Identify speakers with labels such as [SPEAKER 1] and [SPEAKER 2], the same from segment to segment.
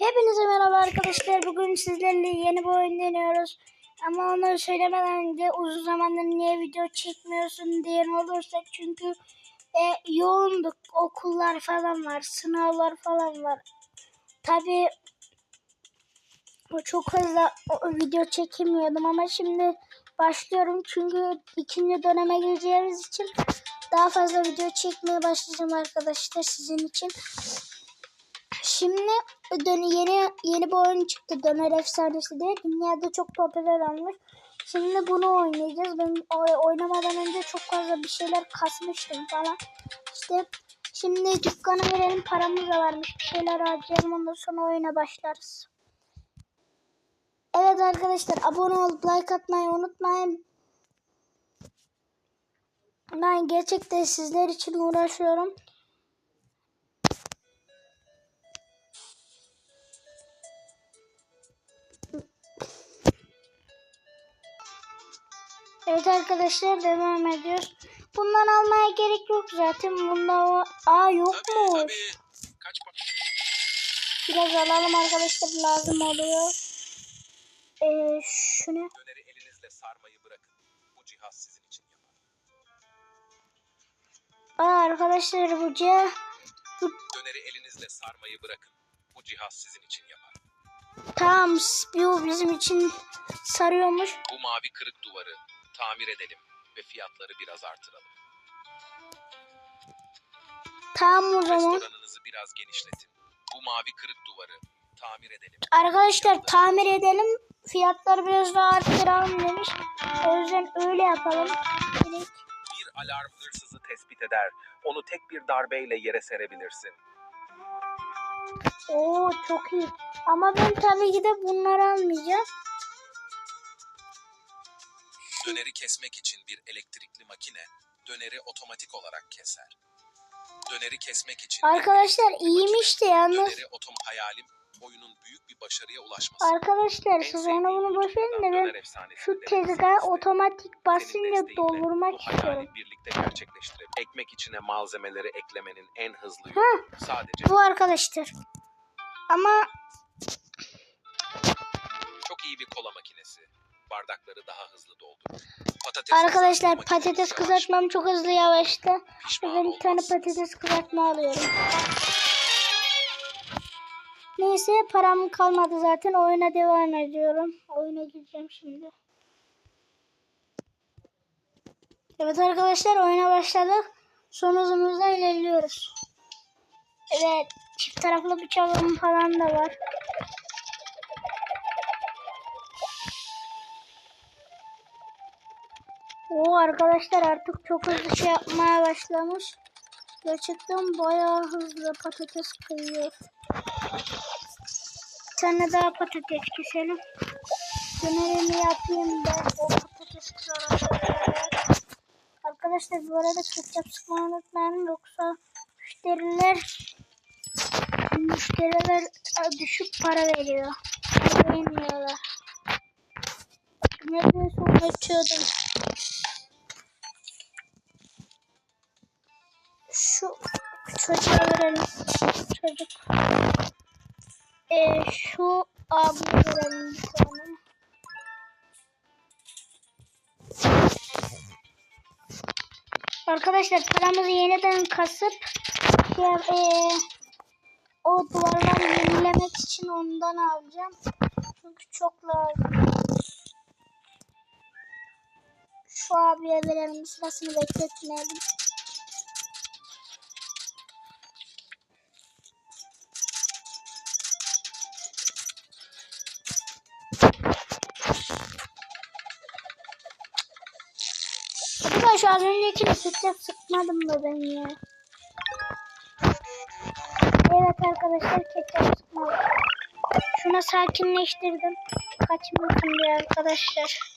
[SPEAKER 1] Hepinize merhaba arkadaşlar. Bugün sizlerle yeni bir oyun deniyoruz. Ama onları söylemeden önce uzun zamandır niye video çekmiyorsun diyen olursa çünkü e, yoğunduk. Okullar falan var. Sınavlar falan var. Tabi çok o- video çekemiyordum ama şimdi başlıyorum. Çünkü ikinci döneme gireceğimiz için daha fazla video çekmeye başlayacağım arkadaşlar sizin için. Şimdi dön yeni yeni bir oyun çıktı Döner Efsanesi diye. Dünyada çok popüler olmuş. Şimdi bunu oynayacağız. Ben oynamadan önce çok fazla bir şeyler kasmıştım falan. İşte şimdi dükkana girelim paramız da varmış. Bir şeyler harcayalım ondan sonra oyuna başlarız. Evet arkadaşlar abone olup like atmayı unutmayın. Ben gerçekten sizler için uğraşıyorum. Evet arkadaşlar devam ediyoruz. Bundan almaya gerek yok zaten. Bunda. Aa yok mu?
[SPEAKER 2] Tabii. Kaç
[SPEAKER 1] Biraz alalım arkadaşlar lazım oluyor. Ee, şunu.
[SPEAKER 2] döneri elinizle sarmayı bırakın. Bu cihaz sizin için yapar.
[SPEAKER 1] Aa arkadaşlar bu bu
[SPEAKER 2] Döneri elinizle sarmayı bırakın. Bu cihaz sizin için yapar.
[SPEAKER 1] tam bu bizim için sarıyormuş.
[SPEAKER 2] Bu mavi kırık duvarı tamir edelim ve fiyatları biraz artıralım.
[SPEAKER 1] Tamam o zaman.
[SPEAKER 2] Restoranınızı biraz genişletin. Bu mavi kırık duvarı tamir edelim.
[SPEAKER 1] Arkadaşlar tamir edelim. Fiyatları biraz daha arttıralım demiş. O yüzden öyle yapalım. Direkt.
[SPEAKER 2] Bir alarm hırsızı tespit eder. Onu tek bir darbeyle yere serebilirsin.
[SPEAKER 1] Oo çok iyi. Ama ben tabii ki de bunları almayacağım.
[SPEAKER 2] Döneri kesmek için bir elektrikli makine döneri otomatik olarak keser. Döneri kesmek için
[SPEAKER 1] Arkadaşlar iyiymiş de yalnız.
[SPEAKER 2] Döneri otom hayalim oyunun büyük bir başarıya ulaşması.
[SPEAKER 1] Arkadaşlar
[SPEAKER 2] sevdiğim
[SPEAKER 1] bunu boş verin de ben şu tezgahı otomatik basınca doldurmak istiyorum.
[SPEAKER 2] birlikte gerçekleştirelim. Ekmek içine malzemeleri eklemenin en hızlı
[SPEAKER 1] Ha,
[SPEAKER 2] yolu sadece
[SPEAKER 1] bu arkadaşlar. Ama
[SPEAKER 2] çok iyi bir kola makinesi. Bardakları daha hızlı doldurur. Patates
[SPEAKER 1] arkadaşlar patates kızartmam çok hızlı yavaştı.
[SPEAKER 2] pişman
[SPEAKER 1] Ben bir tane patates kızartma alıyorum. Neyse param kalmadı zaten. Oyuna devam ediyorum. Oyuna gireceğim şimdi. Evet arkadaşlar oyuna başladık. Son hızımızda ilerliyoruz. Evet çift taraflı bıçağım falan da var. Oo arkadaşlar artık çok hızlı şey yapmaya başlamış. Gerçekten bayağı hızlı patates kıyıyor. Tane daha patates keselim. Dönerimi yapayım ben o patates kızartmaları. Arkadaşlar bu arada ketçap sıkmayı unutmayın yoksa müşteriler müşteriler düşük para veriyor. Beğenmiyorlar. Neredeyse unutuyordum. Şu çocuğa verelim. Çocuk. Ee, şu abiye verelim tane. Arkadaşlar paramızı yeniden kasıp şey, ee, o duvarları yenilemek için ondan alacağım. Çünkü çok lazım. Şu abiye verelim sırasını bekletmeyelim. Arkadaşlar az öncekini ketçap sıkmadım mı ben ya? Evet arkadaşlar ketçap sıkmadım. Şuna sakinleştirdim. Kaçmasın diye arkadaşlar.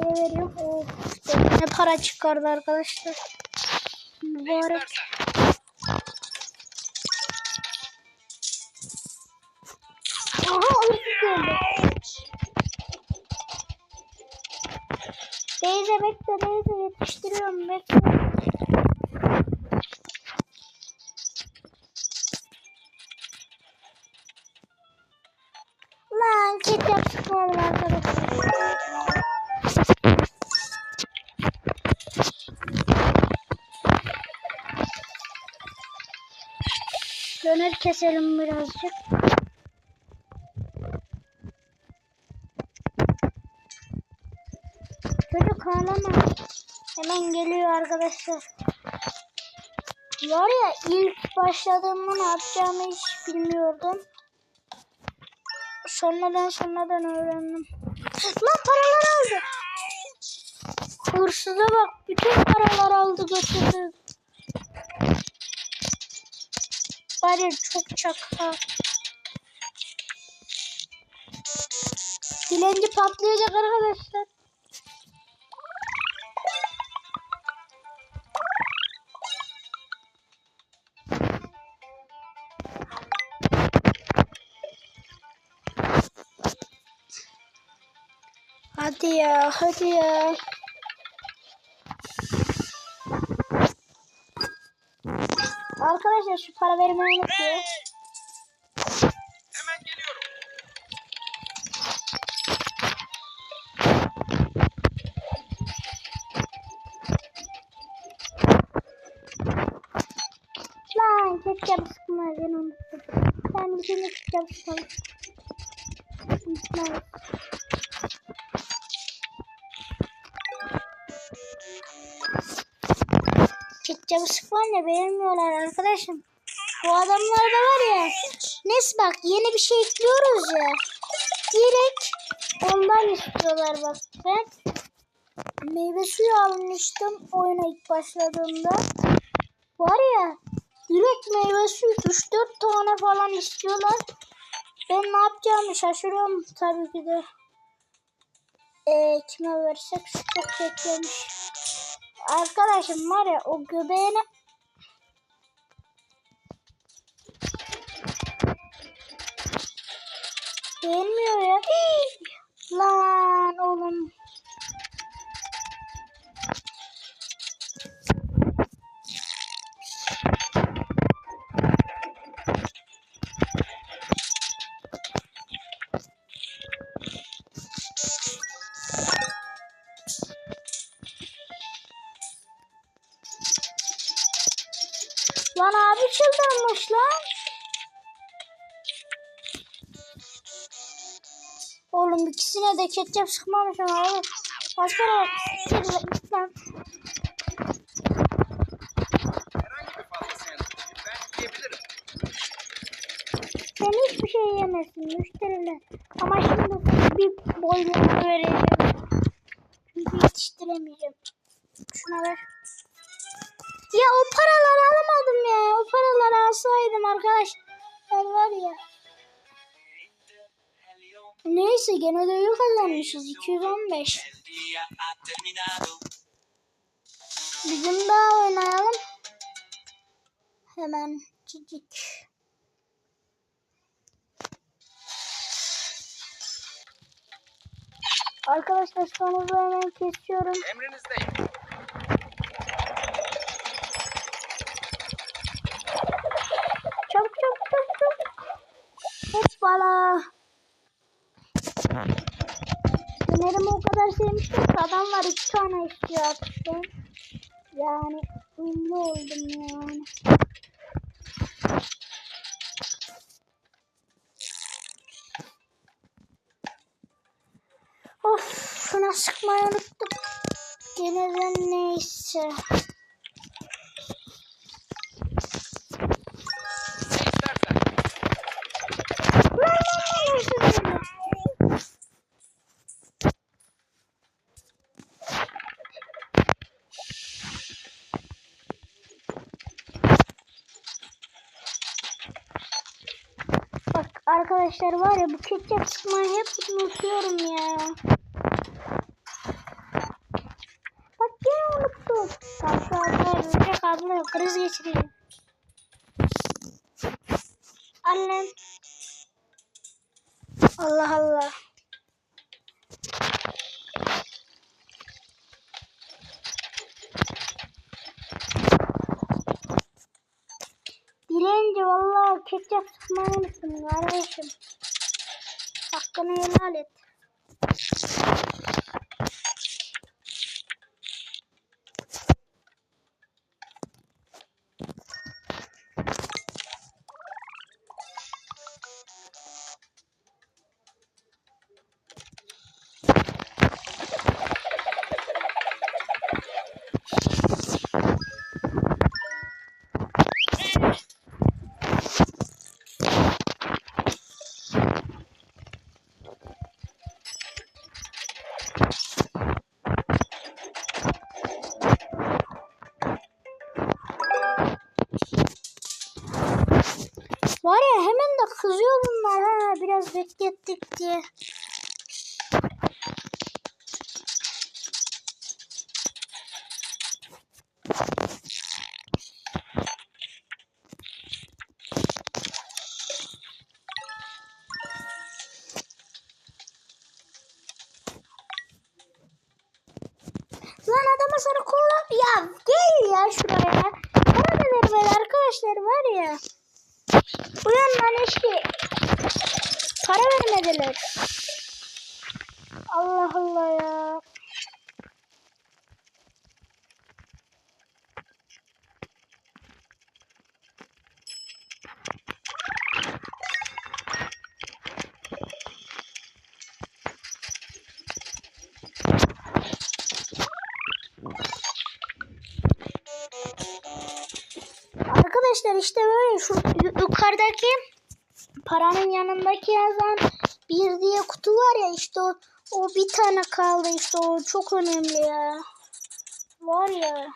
[SPEAKER 1] Hediye veriyorum. Of, ne para çıkardı arkadaşlar. Mübarek. Aha hırsız geldi. Beyze bekle Beyze yetiştiriyorum bekle. Lan sıkmadım arkadaşlar. Keselim birazcık. Çocuk ağlama. Hemen geliyor arkadaşlar. Var ya ilk başladığımda ne yapacağımı hiç bilmiyordum. Sonradan sonradan öğrendim. Lan paralar aldı. Hırsıza bak. Bütün paralar aldı götürdü. Var ya çok çakal. Dilenci patlayacak arkadaşlar. Hadi ya, hadi ya. Arkadaşlar şu para vermeyi unutuyor.
[SPEAKER 2] Hemen geliyorum.
[SPEAKER 1] Lan ketçap sıkmayı ben unuttum. Ben bir sıkalım. Unutmayız. Ketçap sıkmayı beğenmiyorlar arkadaşım. Bu adamlar da var ya. Neyse bak yeni bir şey ekliyoruz ya. Direkt ondan istiyorlar bak. Ben meyve suyu almıştım oyuna ilk başladığımda. Var ya direkt meyve suyu 3-4 tane falan istiyorlar. Ben ne yapacağımı şaşırıyorum tabii ki de. Ee, kime versek çok beklemiş. Arkadaşım var ya o göbeğine Beğenmiyor ya. Lan oğlum. De ketçap sıkmamışım abi. Başka
[SPEAKER 2] ben yiyebilirim.
[SPEAKER 1] Sen hiçbir şey yemezsin müşteriler. Ama şimdi bir boyunu vereceğim. Çünkü yetiştiremeyeceğim. Şuna ver. Ya o paraları alamadım ya. O paraları alsaydım arkadaşlar var ya. Neyse gene de iyi kazanmışız. 215. Bir gün daha oynayalım. Hemen cicik. Arkadaşlar sonuzu hemen kesiyorum.
[SPEAKER 2] Emrinizdeyim.
[SPEAKER 1] Dönerimi o kadar sevmiştim ki adamlar iki tane istiyor ben. Yani ünlü oldum yani. Of şuna sıkmayı unuttum. Gene de neyse. Arkadaşlar var ya bu ketçap sıkmayı hep unutuyorum ya. Bak yine unuttum. Şu abla ölecek abla kriz geçiriyor. Annem. Allah Allah. Yapmayı unuttum kardeşim. Hakkını helal et. Biraz beklettik diye. Lan adama sana kola... Ya gel ya şuraya. Bana vermedi arkadaşlar var ya. Uyan lan eşki. Para vermediler. Allah Allah ya. Arkadaşlar işte böyle şu yukarıdaki paranın yanındaki yazan bir diye kutu var ya işte o, o bir tane kaldı işte o çok önemli ya. Var ya.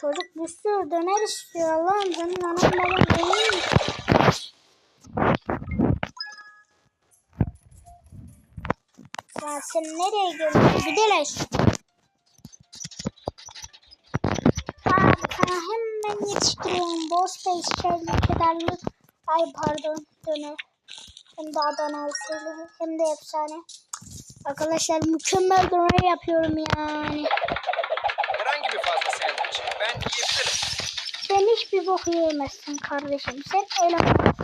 [SPEAKER 1] Çocuk bir sürü döner istiyor lan. Senin anan baban değil mi? Ya sen nereye gidiyorsun? Gidelim. Abi sana hemen yetiştiriyorum. Boss Face şöyle kadarlık. Ay pardon döner. Hem de Adana usulü hem de efsane. Arkadaşlar mükemmel döner yapıyorum yani.
[SPEAKER 3] Herhangi bir fazla sandviç. Ben yiyebilirim.
[SPEAKER 1] Sen hiçbir bok yiyemezsin kardeşim. Sen eleman.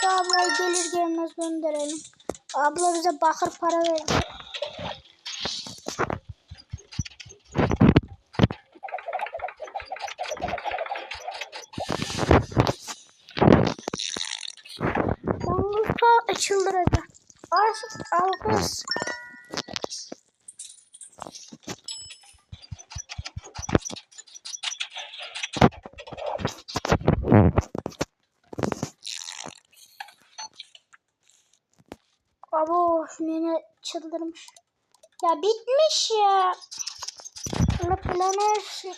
[SPEAKER 1] Şu ablayı gelmez gönderelim. Abla bize bakır para verdi. Yalnızca çıldıracak. Aşk alkış. Abo şu nene çıldırmış. Ya bitmiş ya. Allah versin.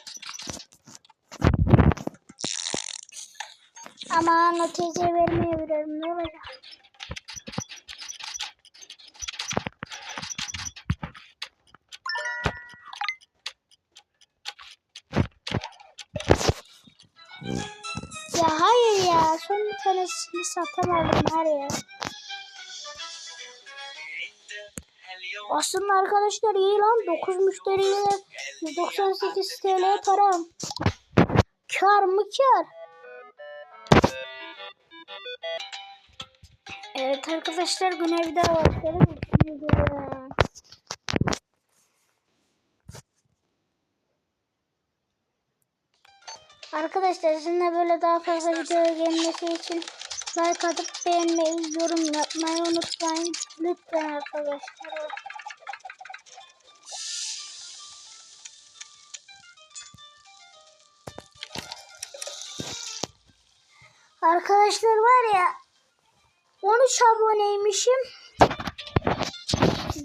[SPEAKER 1] Aman o teyzeye vermeyebilirim ne olacak? Ya hayır ya son bir tanesini satamadım var ya. Aslında arkadaşlar iyi lan 9 müşteriyle 198 TL param. Kar mı kar? Evet arkadaşlar güne bir daha. Videoya. Arkadaşlar sizinle böyle daha fazla video gelmesi için like atıp beğenmeyi, yorum yapmayı unutmayın. Lütfen arkadaşlar. Arkadaşlar var ya 13 aboneymişim.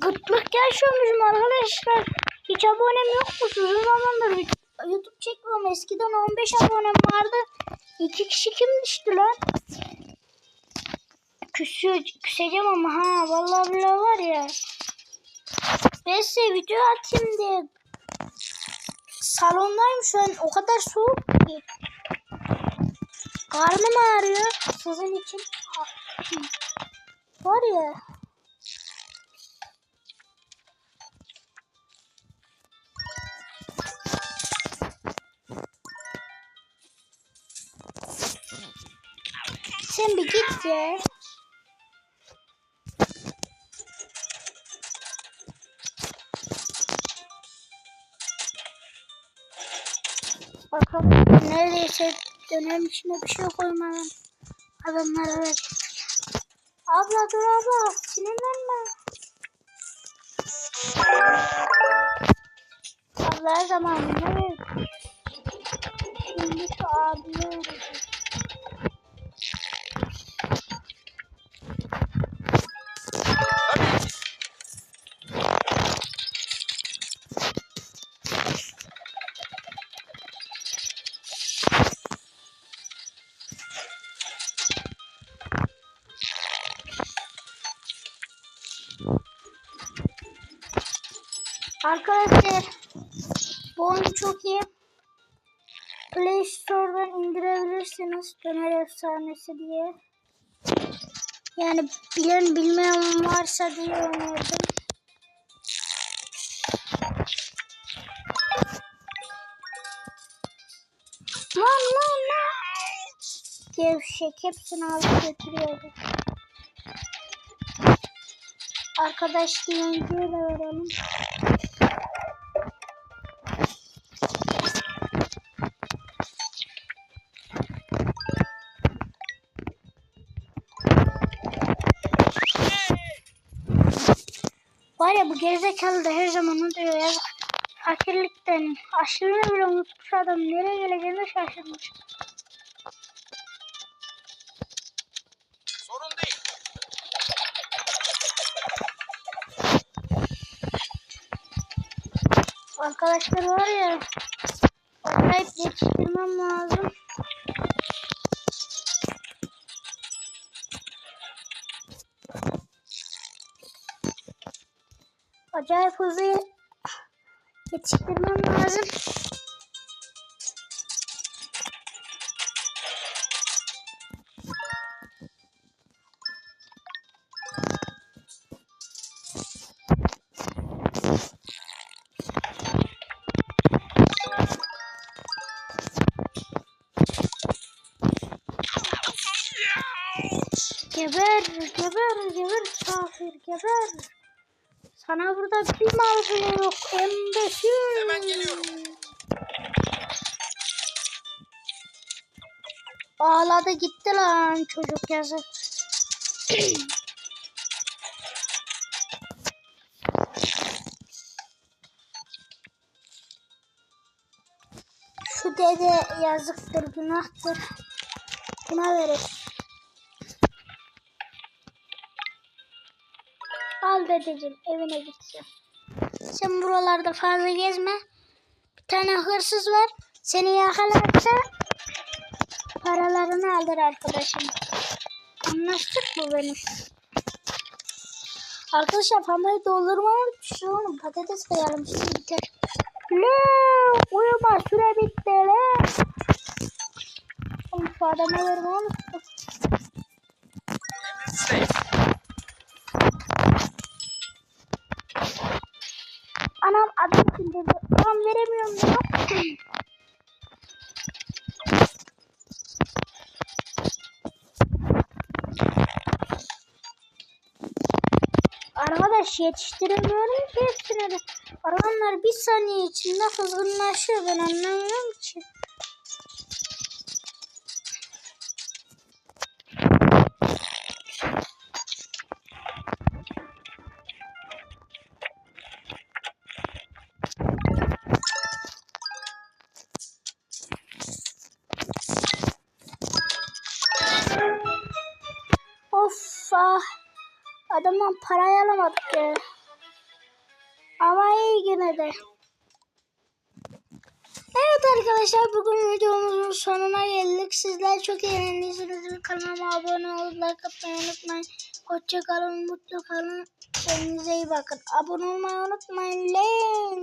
[SPEAKER 1] Gıtlık yaşıyormuşum arkadaşlar. Hiç abonem yoktu. Uzun zamandır YouTube çekmiyorum. Eskiden 15 abonem vardı. İki kişi kim düştü lan? Küsü, küseceğim ama ha. Vallahi billahi var ya. Ben size video atayım diye salondayım şu an. O kadar soğuk ki. Karnım ağrıyor. Sizin için Var ya. Sen bir git ya. Bakalım neredeyse dönem içine bir şey koymadan adamlara ver. Abla dur abla sinirlenme. Abla her zaman ne? Şimdi şu abiye vereceğim. Arkadaşlar bu oyun çok iyi. Play Store'dan indirebilirsiniz. Döner efsanesi diye. Yani bilen bilmeyen varsa diye önerdim. Lan lan lan. Gevşek hepsini alıp götürüyordu. Arkadaş diyenciye de verelim. Bu gerizekalı da her zaman onu diyor ya. Fakirlikten aşırı bile unutmuş adam. Nereye geleceğini şaşırmış.
[SPEAKER 3] Sorun değil.
[SPEAKER 1] Arkadaşlar var ya. Acayip yetiştirmem lazım. Acayip hızlı ye- yetiştirmem lazım. Mal bile yok, embesil.
[SPEAKER 3] Hemen geliyorum.
[SPEAKER 1] Ağladı gitti lan çocuk yazık. Şu dede yazıktır, günahtır. Buna verir. Al dedeciğim evine gitsin. Sen buralarda fazla gezme. Bir tane hırsız var. Seni yakalarsa paralarını alır arkadaşım. Anlaştık mı benim? Arkadaşlar pamayı doldurmamı düşünüyorum. Patates koyalım şimdi biter. Le uyuma süre bitti le. Şu adama verme yetiştiremiyorum ki hepsini de. Adamlar bir saniye içinde kızgınlaşıyor ben anlamıyorum ya. Ama iyi yine de. Evet arkadaşlar bugün videomuzun sonuna geldik. Sizler çok eğlendiyseniz kanalıma abone olup like atmayı unutmayın. Hoşça kalın, mutlu kalın. Kendinize iyi bakın. Abone olmayı unutmayın. Lan.